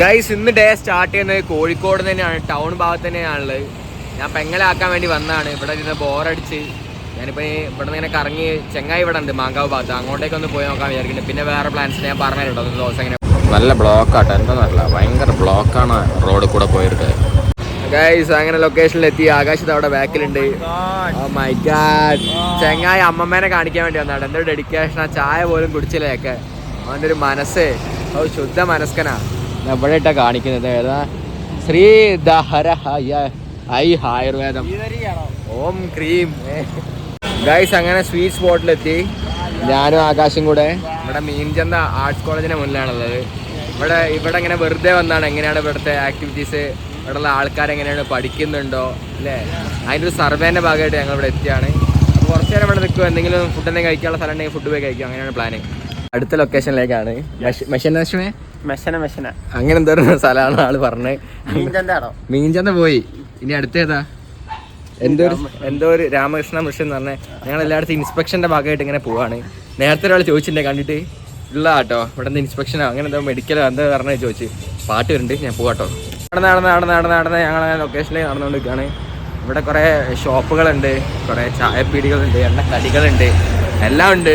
Guys ഇന്ന് day start ചെയ്യുന്നത് കോഴിക്കോട് തന്നെയാണ് ടൗൺ ഭാഗത്ത് തന്നെയാണുള്ളത്. ഞാൻ പെങ്ങലാക്കാൻ വേണ്ടി വന്നതാണ് ഇവിടെ ഇരുന്ന് ബോറടിച്ച് ഞാനിപ്പോൾ ഇവിടെ നിന്ന് ഇങ്ങനെ കറങ്ങി ചെങ്ങായി ഇവിടെ ഉണ്ട് മാങ്കാവ് ഭാഗത്ത്. അങ്ങോട്ടേക്ക് ഒന്ന് പോയി നോക്കാൻ വിചാരിക്കുന്നുണ്ട് പിന്നെ വേറെ പ്ലാൻസ് ഞാൻ പറഞ്ഞിട്ടുണ്ടോ ഒന്ന് ദിവസം ഇങ്ങനെ. നല്ല ബ്ലോക്കാട്ടോ നല്ല ഭയങ്കര ബ്ലോക്കാണ് റോഡ് കൂടെ പോയിട്ട്. ഗൈസ് അങ്ങനെ ലൊക്കേഷനിലെത്തി ആകാശത്ത് അവിടെ ബാക്കിലുണ്ട്. Oh my God. ചെങ്ങായി അമ്മമ്മേനെ കാണിക്കാൻ വേണ്ടി വന്നാണ് എന്തൊരു ഡെഡിക്കേഷൻ ആ ചായ പോലും കുടിച്ചില്ലേക്ക് അവന്റെ ഒരു മനസ്സ്. അത് ശുദ്ധ മനസ്കനാ. ഞാൻ ഇവിടെ ഇട്ടാ കാണിക്കുന്നത് ഏതാ? ശ്രീ ദഹര ഐ ആയുർവേദം. ഓം ക്രീം. ഗൈസ് അങ്ങനെ സ്വീറ്റ് സ്പോട്ടിലെത്തി ഞാനും ആകാശും കൂടെ. ഇവിടെ മീൻചന്ത ആർട്സ് കോളേജിന്റെ മുന്നിലാണുള്ളത്. ഇവിടെ ഇവിടെ ഇങ്ങനെ വെറുതെ വന്നാണ് എങ്ങനെയാണ് ഇവിടുത്തെ ആക്ടിവിറ്റീസ് ഇവിടെയുള്ള ആൾക്കാർ എങ്ങനെയാണ് പഠിക്കുന്നുണ്ടോ? അല്ലേ? അതിന്റെ ഒരു സർവേന്റെ ഭാഗമായിട്ട് ഞങ്ങൾ ഇവിടെ എത്തിയാണ്. അപ്പോൾ കുറച്ച് നേരം ഇവിടെ നിൽക്കുക എന്തെങ്കിലും ഫുഡ് എന്തെങ്കിലും കഴിക്കാനുള്ള സ്ഥലം ഉണ്ടെങ്കിൽ ഫുഡ് പോയി കഴിക്കും. അങ്ങനെയാണ് പ്ലാനിങ് അടുത്ത ലൊക്കേഷനിലേക്കാണ് മെഷീൻ മെഷന മെഷന. അങ്ങനെ എന്തോ സ്ഥലമാണ് ആൾ പറഞ്ഞത് മീൻചന്താണോ മീൻചന്ത പോയി. ഇനി അടുത്തേതാ? എന്തോ ഒരു എന്തോ ഒരു രാമകൃഷ്ണ മിഷൻ എന്ന് പറഞ്ഞാൽ ഞങ്ങൾ എല്ലായിടത്തും ഇൻസ്പെക്ഷന്റെ ഭാഗമായിട്ട് ഇങ്ങനെ പോവാണ്. നേരത്തെ ഒരാൾ ചോദിച്ചിട്ടുണ്ടെ കണ്ടിട്ട്? ഉള്ള കേട്ടോ. ഇവിടെ നിന്ന് ഇൻസ്പെക്ഷനോ. അങ്ങനെ എന്തോ മെഡിക്കലോ എന്താ പറഞ്ഞു ചോദിച്ച്. പാട്ട് വരുന്നുണ്ട്. ഞാൻ പോവാട്ടോ നടന്ന് നടന്ന് നടന്ന് നടന്ന് നടന്ന്. ഞങ്ങൾ ലൊക്കേഷനിൽ നടന്നുകൊണ്ടിരിക്കുകയാണ്. ഇവിടെ കുറേ ഷോപ്പുകളുണ്ട് കുറേ ചായപ്പീടികളുണ്ട് എണ്ണക്കടികളുണ്ട്. എല്ലാം ഉണ്ട്.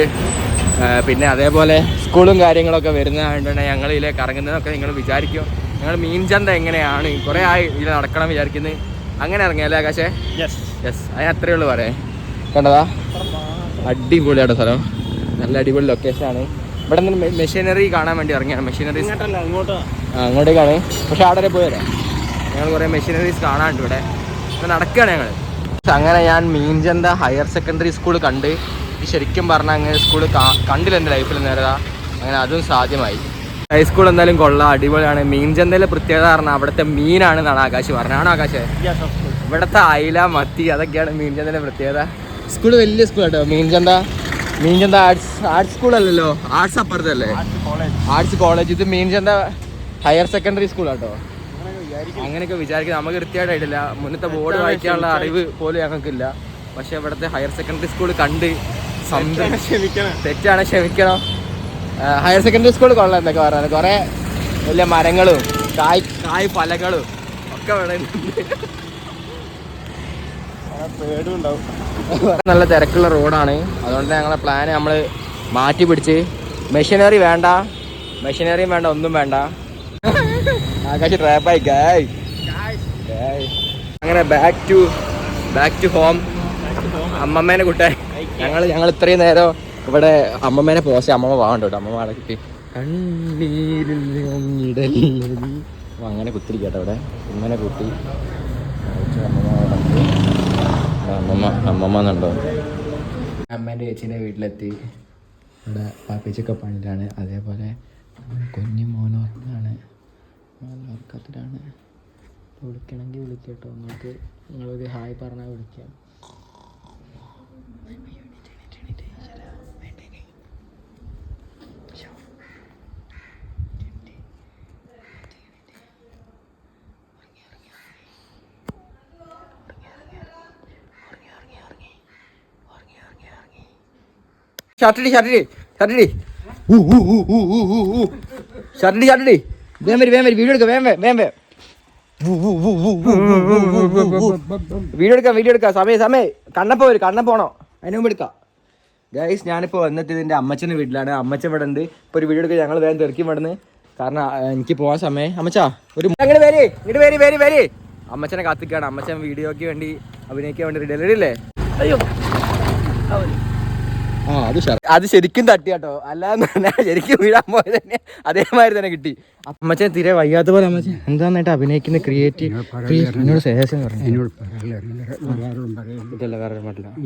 പിന്നെ അതേപോലെ സ്കൂളും കാര്യങ്ങളൊക്കെ വരുന്നതുകൊണ്ടാണ് ഞങ്ങൾ ഇറങ്ങുന്നതൊക്കെ നിങ്ങൾ വിചാരിക്കും. ഞങ്ങൾ മീൻചന്ത എങ്ങനെയാണ്? കുറേ ആയി ഇതിൽ നടക്കണം വിചാരിക്കുന്നത് അങ്ങനെ ഇറങ്ങിയല്ലേ ആകാശേ? യെസ് യെസ് അതിന് അത്രയേ ഉള്ളൂ പറയാം കണ്ടതാ? അടിപൊളിയാണ് സ്ഥലം. നല്ല അടിപൊളി ലൊക്കേഷനാണ് ഇവിടെ നിന്ന് മെഷീനറി കാണാൻ വേണ്ടി ഇറങ്ങിയാണ്. മെഷീനറീസ്. ഇങ്ങോട്ടല്ല അങ്ങോട്ടോ ആ അങ്ങോട്ടേക്കാണ് പക്ഷെ അവിടെ വരെ പോയി വരാം. ഞങ്ങൾ കുറേ മെഷീനറീസ് കാണാനുണ്ട് ഇവിടെ. ഇവിടെ നടക്കുകയാണ് ഞങ്ങൾ അങ്ങനെ ഞാൻ മീൻചന്ത ഹയർ സെക്കൻഡറി സ്കൂൾ കണ്ട് ഇത് ശരിക്കും പറഞ്ഞാൽ അങ്ങനെ സ്കൂൾ കണ്ടില്ല എന്റെ ലൈഫിൽ നേരതാ അങ്ങനെ അതും സാധ്യമായി. ഹൈസ്കൂൾ എന്തായാലും കൊള്ളാം അടിപൊളിയാണ്. മീൻചന്തയിലെ പ്രത്യേകത പറഞ്ഞാൽ അവിടുത്തെ മീനാണെന്നാണ് ആകാശ് പറഞ്ഞാണോ ആകാശ്? ഇവിടുത്തെ അയില മത്തി അതൊക്കെയാണ് മീൻചന്തയുടെ പ്രത്യേകത. സ്കൂൾ വലിയ സ്കൂൾ കേട്ടോ മീൻചന്ത മീൻചന്ത ആർട്സ് ആർട്സ് സ്കൂൾ അല്ലല്ലോ? ആർട്സ് അപ്പുറത്തല്ലേ? ആർട്സ് കോളേജ് ഇത് മീൻചന്ത ഹയർ സെക്കൻഡറി സ്കൂൾ കേട്ടോ അങ്ങനെയൊക്കെ വിചാരിക്കുന്നത് നമുക്ക് കൃത്യമായിട്ടില്ല മുന്നത്തെ ബോർഡ് വായിക്കാനുള്ള അറിവ് പോലും ഞങ്ങൾക്കില്ല. പക്ഷേ ഇവിടുത്തെ ഹയർ സെക്കൻഡറി സ്കൂൾ കണ്ട് തെറ്റാണ് ക്ഷമിക്കണം. ഹയർ സെക്കൻഡറി സ്കൂൾ കൊള്ളാം എന്നൊക്കെ പറയുന്നത് കുറേ വലിയ മരങ്ങളും കായ് കായ് ഫലങ്ങളും ഒക്കെ ഇവിടെ പേടുണ്ടാവും പേടും നല്ല തിരക്കുള്ള റോഡാണ്. അതുകൊണ്ട് ഞങ്ങളുടെ പ്ലാൻ നമ്മൾ മാറ്റി പിടിച്ച്. മെഷീനറി വേണ്ട. മെഷീനറിയും വേണ്ട ഒന്നും വേണ്ട. ആകാശ് ട്രാപ്പായി ഗായ്. അങ്ങനെ back to back to home അമ്മമ്മേനെ കൂട്ടാൻ ഞങ്ങൾ ഞങ്ങൾ ഇത്രയും നേരം ഇവിടെ അമ്മമ്മേനെ പോസ്റ്റ് അമ്മമ്മ വാങ്ങണ്ട കേട്ടോ അമ്മമ്മ അടക്കി കണ്ണീരിൽ അങ്ങനെ കുത്തിരിക്കട്ടെ ഇവിടെ. ഉമ്മനെ കുത്തി. അമ്മമ്മ അമ്മമ്മ എന്നുണ്ടോ അമ്മേന്റെ ചേച്ചീന്റെ വീട്ടിലെത്തി. ഇവിടെ പാപ്പിച്ചൊക്കെ പണിയിലാണ്. അതേപോലെ കുഞ്ഞു മോനോർക്കാണ് മോനോർക്കത്തിലാണ് വിളിക്കണമെങ്കിൽ വിളിക്കട്ടോ നിങ്ങൾക്ക് നിങ്ങളൊരു ഹായ് പറഞ്ഞാൽ വിളിക്കാം. ഷർട്ടടി ഷർട്ടിടി ഷർട്ടിടി ഷർട്ടിടി ഷർട്ടിടി വേം വരി വേം വരി വീഡിയോ എടുക്കാം വേം വേം വേം വീഡിയോ എടുക്കാം വീഡിയോ എടുക്കാം. സമയം സമയം. കണ്ണപ്പോ വരും കണ്ണ പോണോ? അതിന് മുമ്പ് എടുക്കാം. ഗൈസ് ഞാനിപ്പോൾ വന്നിട്ട് ഇതിന്റെ അമ്മച്ചന്റെ വീട്ടിലാണ്. അമ്മച്ച ഇവിടെ ഉണ്ട്. ഇപ്പോൾ ഒരു വീഡിയോ എടുക്കുക ഞങ്ങൾ വേഗം തെറിക്കും ഇവിടുന്ന്. കാരണം എനിക്ക് പോകാൻ സമയം. അമ്മച്ചാ ഒരു അങ്ങനെ വരി ഇങ്ങോട്ട് വരി വരി വരി. അമ്മച്ചനെ കാത്തിക്കാണ്. അമ്മച്ചൻ വീഡിയോക്ക് വേണ്ടി അഭിനയിക്കാൻ വേണ്ടി റെഡി അല്ലേ? അയ്യോ. അത് അത് ശരിക്കും തട്ടി കേട്ടോ അല്ലാന്ന് ശരിക്കും വീഴാൻ പോയത് തന്നെ അതേമാതിരി തന്നെ കിട്ടി. അമ്മച്ചെ തീരെ വയ്യാത്ത പോലെ അമ്മച്ചൻ. എന്താന്നായിട്ട് അഭിനയിക്കുന്ന ക്രിയേറ്റീവ് എന്നോട് ശേഷം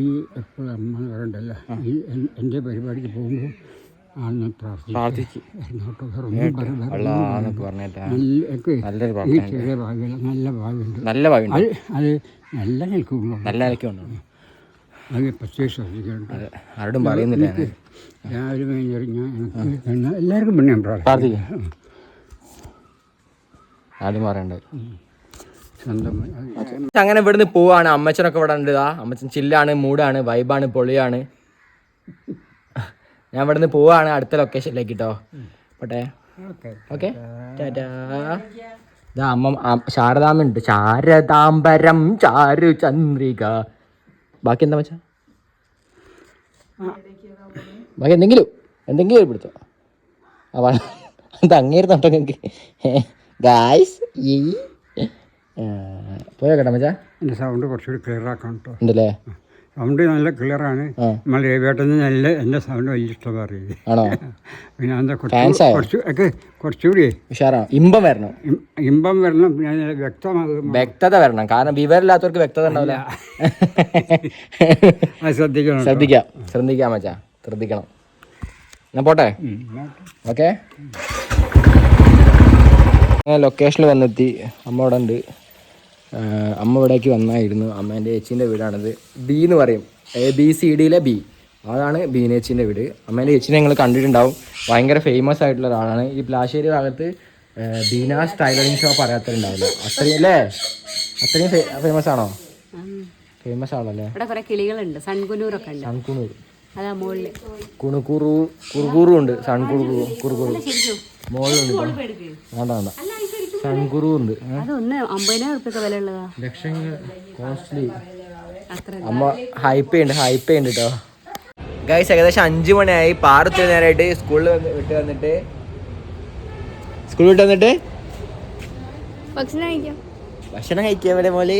ഈ എപ്പോഴും അമ്മ പറയണ്ടല്ലോ. ഈ എന്റെ പരിപാടിക്ക് പോകുമ്പോൾ നല്ല ഭാഗ്യം നല്ല ഭാഗ്യമുണ്ട്. നല്ല നിലയ്ക്കുണ്ടോ അത് പ്രത്യേകം ശ്രദ്ധിക്കുന്നുണ്ട് ആരോടും പറയുന്നില്ല ഞാൻ. രാവിലെ എന്നാ എല്ലാവർക്കും പിന്നെ ഞാൻ പ്രാർത്ഥിക്കും. ആദ്യം പറയണ്ടത് അങ്ങനെ ഇവിടുന്ന് പോവാണ്. അമ്മച്ചനൊക്കെ ഇവിടെ ഉണ്ട്. ഇതാ അമ്മച്ചൻ ചില്ലാണ് മൂടാണ് വൈബാണ് പൊളിയാണ്. ഞാൻ ഇവിടുന്ന് പോവാണ് അടുത്ത ലൊക്കേഷനിലേക്ക് കേട്ടോ പോട്ടെ. ഓക്കെ. ഇതാ അമ്മ ശാരദാമ്പുണ്ട് ശാരദാംബരം ചാരു ചന്ദ്രിക. ബാക്കി എന്താ വെച്ചാ ബാക്കി എന്തെങ്കിലും എന്തെങ്കിലും ഒരു പിടുത്തോ. ആ വ- അത് അങ്ങേരുന്നുണ്ടോ നിങ്ങൾക്ക്? ഗായ്സ് ഈ പോയോ കേട്ടോ മച്ചാ. എന്റെ സൗണ്ട് കുറച്ചുകൂടി ക്ലിയർ ആക്കണം കേട്ടോ ഉണ്ടല്ലേ? സൗണ്ട് നല്ല ക്ലിയറാണ്. നമ്മൾ രവിയേട്ടന് നല്ല എന്റെ സൗണ്ട് വലിയ ഇഷ്ടം അറിയില്ല ആണോ? പിന്നെ എന്താ കുറച്ച്? കുറച്ച് ഒക്കെ കുറച്ചുകൂടി. ഉഷാറാണോ? ഇമ്പം വരണം. ഇമ്പം വരണം. പിന്നെ വ്യക്തമാകും. വ്യക്തത വരണം. കാരണം വിവരമില്ലാത്തവർക്ക് വ്യക്തത ഉണ്ടാവില്ല. ശ്രദ്ധിക്കണം ശ്രദ്ധിക്കാം. ശ്രദ്ധിക്കാം മച്ചാ ശ്രദ്ധിക്കണം. എന്നാ പോട്ടെ? ഓക്കെ. ലൊക്കേഷനിൽ വന്നെത്തി. അമ്മ അവിടെ ഉണ്ട്. അമ്മ ഇവിടേക്ക് വന്നായിരുന്നു. അമ്മേന്റെ ചേച്ചീന്റെ വീടാണിത്. ബി എന്ന് പറയും. എ ബി സി ഡിയിലെ ബി അതാണ് ബീനേച്ചിന്റെ വീട്. അമ്മേന്റെ ചേച്ചിനെ നിങ്ങൾ കണ്ടിട്ടുണ്ടാവും. ഭയങ്കര ഫേമസ് ആയിട്ടുള്ള ഒരാളാണ്. ഈ പ്ലാശ്ശേരി ഭാഗത്ത് ബീനാസ് ടൈലറിങ് ഷോപ്പ് അറിയാത്തവരുണ്ടാവില്ല? അത്രയും അല്ലേ? അത്രയും ഫേമസ് ആണോ? ഫേമസ് ആണല്ലേ? ഇവിടെ കുറെ കിളികളുണ്ട്. സൺകുനൂറൊക്കെ ഉണ്ട്. സൺകുണൂർ അതാ കുണുക്കുറു കുറുകുറു ഉണ്ട്. സൺകുറുകു കുറുകുറു. മുകളിലുണ്ട് വേണ്ട വേണ്ട. സൺകുറു ഉണ്ട് ഏ? അത് ഒന്ന് അമ്പതിനായിരം ഉറുപ്പൊക്കെ വില ഉള്ളതാ ലക്ഷങ്ങൾ കോസ്റ്റ്ലി അമ്മ ഹൈപ്പ് ചെയ്യുന്നുണ്ട് ഹൈപ്പ് ചെയ്യുന്നുണ്ട് കേട്ടോ ഗൈസ് ഏകദേശം അഞ്ചു മണിയായി. പാറത്ത് നേരമായിട്ട് സ്കൂളിൽ വിട്ട് വന്നിട്ട്. സ്കൂളിൽ വിട്ട് വന്നിട്ട്? ഭക്ഷണം കഴിക്കാം. ഭക്ഷണം കഴിക്കാൻ ഇവിടെ മോൽ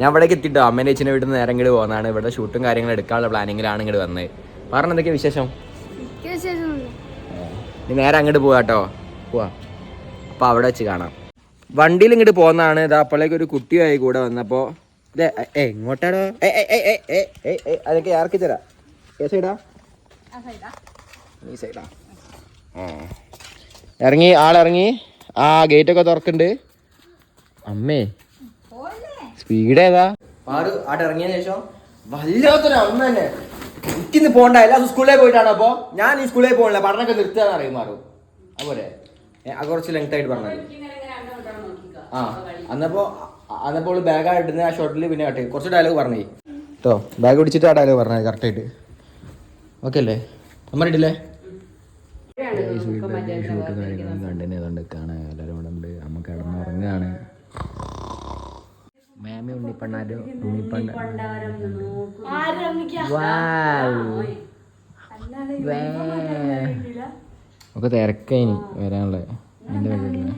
ഞാൻ ഇവിടേക്ക് എത്തിട്ടോ. അമ്മേന്റെ അച്ഛനെ വീട്ടിൽ നിന്ന് നേരം ഇങ്ങോട്ട് പോകുന്നതാണ് ഇവിടെ ഷൂട്ടും കാര്യങ്ങളും എടുക്കാനുള്ള പ്ലാനിങ്ങിലാണ് ഇങ്ങോട്ട് വന്നത് പറഞ്ഞ എന്തൊക്കെയാ വിശേഷം? നീ നേരെ അങ്ങോട്ട് പോവാട്ടോ പോവാ. അപ്പോൾ അവിടെ വെച്ച് കാണാം. വണ്ടിയിൽ ഇങ്ങോട്ട് പോകുന്നതാണ് ഇതാ അപ്പോഴേക്ക് ഒരു കുട്ടിയായി കൂടെ വന്നപ്പോൾ ഇതേ അതൊക്കെ ആർക്ക് തരാ. ഇറങ്ങി ആളിറങ്ങി ആ ഗേറ്റൊക്കെ തുറക്കുന്നുണ്ട്. അമ്മേ സ്പീഡ് ഏതാ? പാറു ആടെ ശേഷം വല്ലാത്തൊരു അമ്മ തന്നെ. എനിക്കിന്ന് പോണ്ട എല്ലാ സ്കൂളിലേക്ക് പോയിട്ടാണ് അപ്പോ. ഞാൻ ഈ സ്കൂളിലേക്ക് പോകണില്ല പഠനമൊക്കെ നിർത്തുകയെന്ന് അറിയും മാറും അതുപോലെ. കുറച്ച് ലെങ്ത് ആയിട്ട് പറഞ്ഞത് ആ അന്നപ്പോ അ- അന്നപ്പോൾ ബാഗ് ആയിട്ട് ആ ഷോട്ടിൽ പിന്നെ കട്ട്. കുറച്ച് ഡയലോഗ് പറഞ്ഞേ. കേട്ടോ ബാഗ് പിടിച്ചിട്ട് ആ ഡയലോഗ് പറഞ്ഞത് കറക്റ്റ് ആയിട്ട്. ഓക്കെ അല്ലേ? അമ്മ ഇട്ടില്ലേ കണ്ടിന്യൂ ചെയ്തോണ്ട് കാണാൻ എല്ലാവരും ഇവിടെ ഉണ്ട്. അമ്മ കിടന്നുറങ്ങുകയാണ് മേമ ഉണ്ണിപ്പണ്ണാരും ഉണ്ണിപ്പണ്ണ ഒക്കെ തിരക്കായി വരാനുള്ളത് എന്റെ പരിപാടിയില്ല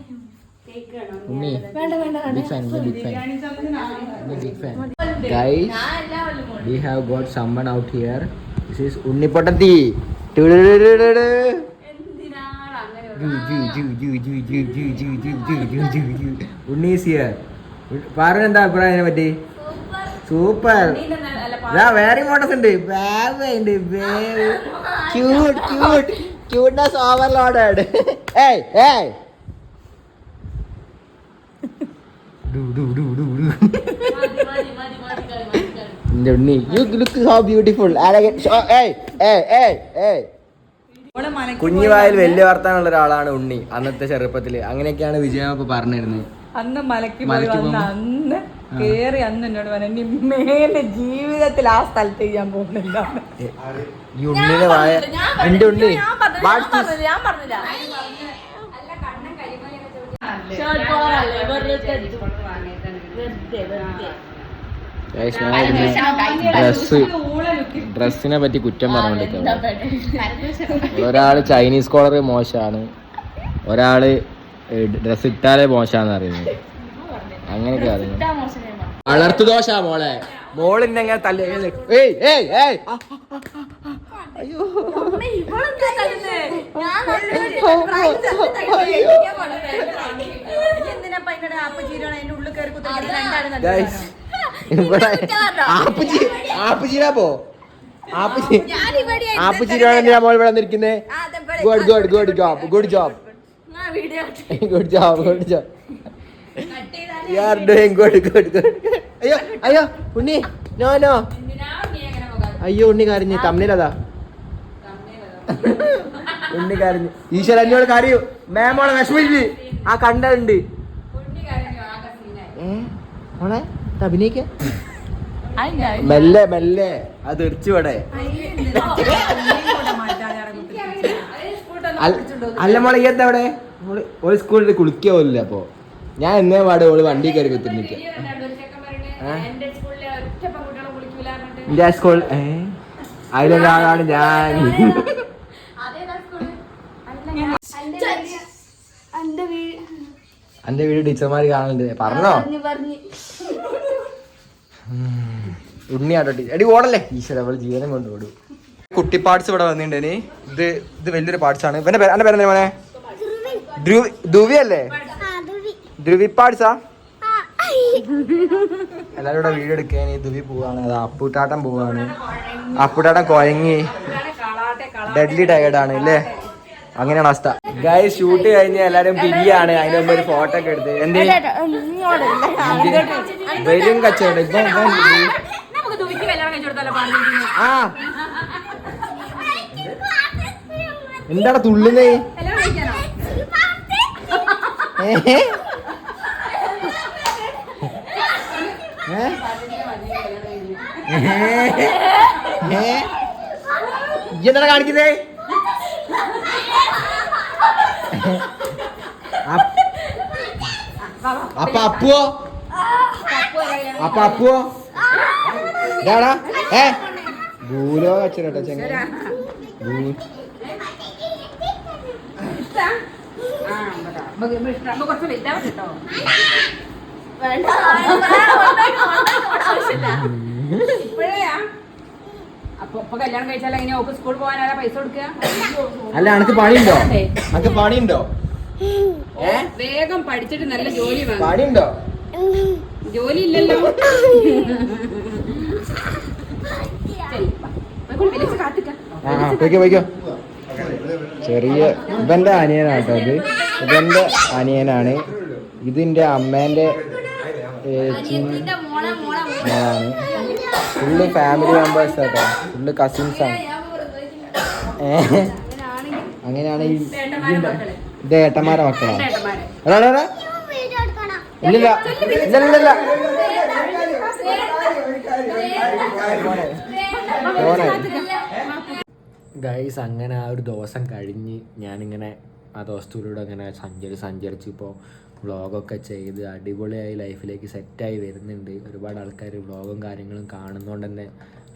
ദിസ് ഈസ് ഉണ്ണിപ്പൊട്ടത്തി ഉണ്ണി ഈസ് ഹിയർ പറഞ്ഞു എന്താ അഭിപ്രായം അതിനെ പറ്റി സൂപ്പർ വേറെ മോട്ടസ് ഉണ്ട് ബാബ് ഉണ്ട് ക്യൂട്ട് ക്യൂട്ട് ക്യൂട്ട്നെസ് ഓവർലോഡഡ് ഏയ് ഏയ് ഡു ഡു ഡു ഡു ഡു എന്റെ Unni. You look so beautiful കുഞ്ഞുവായിൽ വലിയ വർത്താനുള്ള ഒരാളാണ് ഉണ്ണി അന്നത്തെ ചെറുപ്പത്തിൽ. അങ്ങനെയൊക്കെയാണ് വിജയ പറഞ്ഞിരുന്നത് അന്ന് മലക്കി പോയി വന്ന അന്ന് കേറി അന്ന് എന്നോട് പറഞ്ഞു മേലെ ജീവിതത്തിൽ ആ സ്ഥലത്ത് ഞാൻ പോകുന്നില്ല എന്റെ ഉണ്ണി ഞാൻ ഇരുന്ന് ഡ്രസ് ഡ്രസ്സിനെ പറ്റി കുറ്റം പറഞ്ഞോണ്ടിരിക്കുന്നത് ഒരാൾ ചൈനീസ് കോളർ മോശമാണ് ഒരാൾ ഡ്രസ് ഇട്ടാലേ മോശാന്ന് അറിയുന്നത് അങ്ങനെയൊക്കെ അറിയുന്നു വളർത്തു ദോശ മോളെ. മോളിന്റെ തല്ലേ തല്ല ഏയ് ഏയ് ഏയ്. അയ്യോ. ആപ്പ് ഇവിടെ ആപ്പുചി ആപ്പുചിരാ പോ. ആപ്പുചി ആപ്പുചിരാണ് മോൾ ഇവിടെ നിൽക്കുന്നേ good good good job good job good job good job you are doing good good good അയ്യോ അയ്യോ ഉണ്ണി. No no. അയ്യോ ഉണ്ണി കരഞ്ഞു. തമ്മിലതാ ഉണ്ണി കരഞ്ഞു ഈശ്വര എന്നോട് കരയൂ മേമോളെ വിഷമിച്ച് ആ കണ്ടുണ്ട് ഏ? മോളെ അഭിനയിക്ക. മെല്ലെ മെല്ലെ. അത് തെറിച്ചു ഇവിടെ. അല്ല മോളെ ഈ എന്താ അവിടെ ഒരു സ്കൂളിൽ കുളിക്കാവില്ല അപ്പോ. ഞാൻ എന്നേ പാട് ഓൾ വണ്ടി കയറി കുത്തിരിക്ക എന്റെ സ്കൂൾ ഏ? അതിലൊരാളാണ് ഞാൻ എന്റെ വീട് എന്റെ വീട് ടീച്ചർമാര് കാണലുണ്ട്. പറഞ്ഞോ? ഉണ്ണിയാട്ടോ ടീച്ചർ എടി ഓടല്ലേ? ഈശ്വര അവൾ ജീവനം കൊണ്ട് ഓടും. കുട്ടി പാർട്സ് ഇവിടെ വന്നിട്ടുണ്ട് ഇത് ഇത് വലിയൊരു പാർട്സ് ആണ് ഇവന്റെ എന്റെ പേരെന്താ മോനെ? ധ്രുവി ധ്രുവി അല്ലേ? ധ്രുവി. പാർട്സാ എല്ലാരും ഇവിടെ വീഡിയോ എടുക്കാൻ ധ്രുവി പോവാണ്. അത് അപ്പൂട്ടാട്ടം പോവാണ്. അപ്പൂട്ടാട്ടം കൊയങ്ങി. ഡെഡ്ലി ടയേർഡാണ് ആണ് അല്ലേ? അങ്ങനെയാണ് അവസ്ഥ. ഗായ് ഷൂട്ട് കഴിഞ്ഞ് എല്ലാരും പിരിയാണ്. അതിന് മുമ്പ് ഒരു ഫോട്ടോ ഒക്കെ എടുത്ത്. എന്ത്? വരും കച്ചവടം. ഇപ്പൊ ആ. എന്താടാ തുള്ളുന്നേ? എന്താടാ കാണിക്കുന്നേ? അപ്പ- അപ്പൊ അപ്പുവോ അപ്പൊ അപ്പുവോ ഇതാടാ ഏ ഭൂലോ കച്ചറട്ടോ ചെങ്ങ ഭൂ- കുറച്ച് വലുതാവും കേട്ടോ ഇപ്പോഴേ അപ്പൊ ഇപ്പൊ കല്യാണം കഴിച്ചാൽ എങ്ങനെയാ? ഓക്ക് സ്കൂളിൽ പോകാൻ ആരാ പൈസ കൊടുക്കുക അല്ല അനക്ക് പണിയുണ്ടോ? അനക്ക് പണിയുണ്ടോ? വേഗം പഠിച്ചിട്ട് നല്ല ജോലി വേണം പണിയുണ്ടോ? ജോലി ഇല്ലല്ലോ. ചെറിയ ഇവന്റെ അനിയനാട്ടോ ഇത്. ഇവന്റെ അനിയനാണ്. ഇതിന്റെ അമ്മേന്റെ മോളാണ്. ഫുള്ള് ഫാമിലി മെമ്പേഴ്സ് കേട്ടോ. ഫുള്ള് ആണ്. അങ്ങനെയാണെങ്കിൽ ഇത് ഏട്ടന്മാരെ മക്കളാണ്. ഇല്ലില്ല ഇല്ല ഇല്ല ഇല്ല പോനെ ഗൈസ് അങ്ങനെ ആ ഒരു ദിവസം കഴിഞ്ഞ് ഞാനിങ്ങനെ ആ ദിവസത്തിലൂടെ അങ്ങനെ സഞ്ചരി സഞ്ചരിച്ച് ഇപ്പോൾ വ്ളോഗൊക്കെ ചെയ്ത് അടിപൊളിയായി ലൈഫിലേക്ക് സെറ്റായി വരുന്നുണ്ട്. ഒരുപാട് ആൾക്കാർ വ്ളോഗും കാര്യങ്ങളും കാണുന്നതുകൊണ്ട് തന്നെ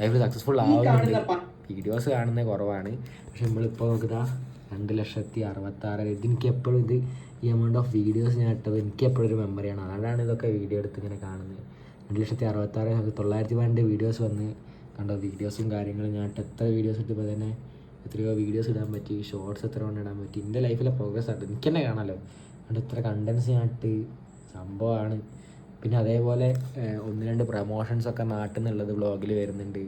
ലൈഫിൽ സക്സസ്ഫുൾ ആവുന്നുണ്ട്. വീഡിയോസ് കാണുന്നത് കുറവാണ്. പക്ഷെ നമ്മളിപ്പോൾ നോക്കുക രണ്ട് ലക്ഷത്തി അറുപത്താറ് ഇത് എനിക്ക് എപ്പോഴും ഇത് ഈ എമൗണ്ട് ഓഫ് വീഡിയോസ് ഞാൻ ഇട്ടത് എനിക്ക് എപ്പോഴും ഒരു മെമ്മറിയാണ് അതാണ് ഇതൊക്കെ വീഡിയോ എടുത്ത് ഇങ്ങനെ കാണുന്നത് രണ്ട് ലക്ഷത്തി അറുപത്താറ് തൊള്ളായിരത്തി പതിനെട്ട് വീഡിയോസ് വന്ന്. കണ്ടോ? വീഡിയോസും കാര്യങ്ങളും ഞാൻ ഇട്ട് എത്ര വീഡിയോസ് ഇട്ടപ്പോൾ തന്നെ എത്രയോ വീഡിയോസ് ഇടാൻ പറ്റി ഷോർട്സ് എത്ര കൊണ്ട് ഇടാൻ പറ്റി. എന്റെ ലൈഫിലെ പ്രോഗ്രസ് ആയിട്ട്. എനിക്ക് തന്നെ കാണാമല്ലോ അതുകൊണ്ട് ഇത്ര കണ്ടൻസ് ഇട്ട്. സംഭവമാണ് പിന്നെ അതേപോലെ ഒന്ന് രണ്ട് പ്രമോഷൻസ് ഒക്കെ നാട്ടിൽ നിന്നുള്ളത് വ്ളോഗിൽ വരുന്നുണ്ട്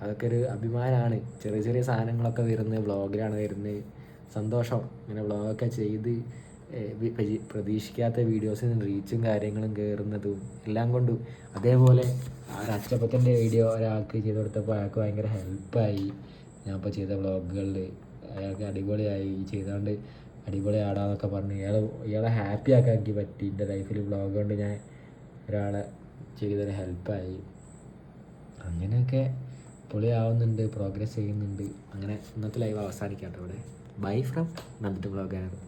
അതൊക്കെ ഒരു അഭിമാനമാണ് ചെറിയ ചെറിയ സാധനങ്ങളൊക്കെ വരുന്നത് വ്ളോഗിലാണ് വരുന്നത് സന്തോഷം. ഇങ്ങനെ വ്ളോഗൊക്കെ ചെയ്ത് പ്രതീക്ഷിക്കാത്ത വീഡിയോസിന് റീച്ചും കാര്യങ്ങളും കയറുന്നതും എല്ലാം കൊണ്ടും. അതേപോലെ ആ രാഷ്ട്രപത്തിന്റെ വീഡിയോ ഒരാൾക്ക് ചെയ്ത് കൊടുത്തപ്പോൾ അയാൾക്ക് ഭയങ്കര ഹെൽപ്പായി ഞാൻ ഇപ്പോൾ ചെയ്ത വ്ളോഗുകളിൽ അയാൾക്ക് അടിപൊളിയായി. ചെയ്തുകൊണ്ട് അടിപൊളി ആടാന്നൊക്കെ പറഞ്ഞ്. ഇയാളെ ഇയാളെ ഹാപ്പി ആക്കാൻ എനിക്ക് പറ്റി എന്റെ ലൈഫിൽ വ്ളോഗ് കൊണ്ട് ഞാൻ ഒരാളെ ചെയ്തൊരു ഹെൽപ്പായി അങ്ങനെയൊക്കെ പൊളിയാവുന്നുണ്ട് പ്രോഗ്രസ് ചെയ്യുന്നുണ്ട്. അങ്ങനെ ഇന്നത്തെ ലൈവ് അവസാനിക്കാം കേട്ടോ ഇവിടെ. ബൈ ഫ്രം നന്ദിട്ട് വ്ളോഗാണ്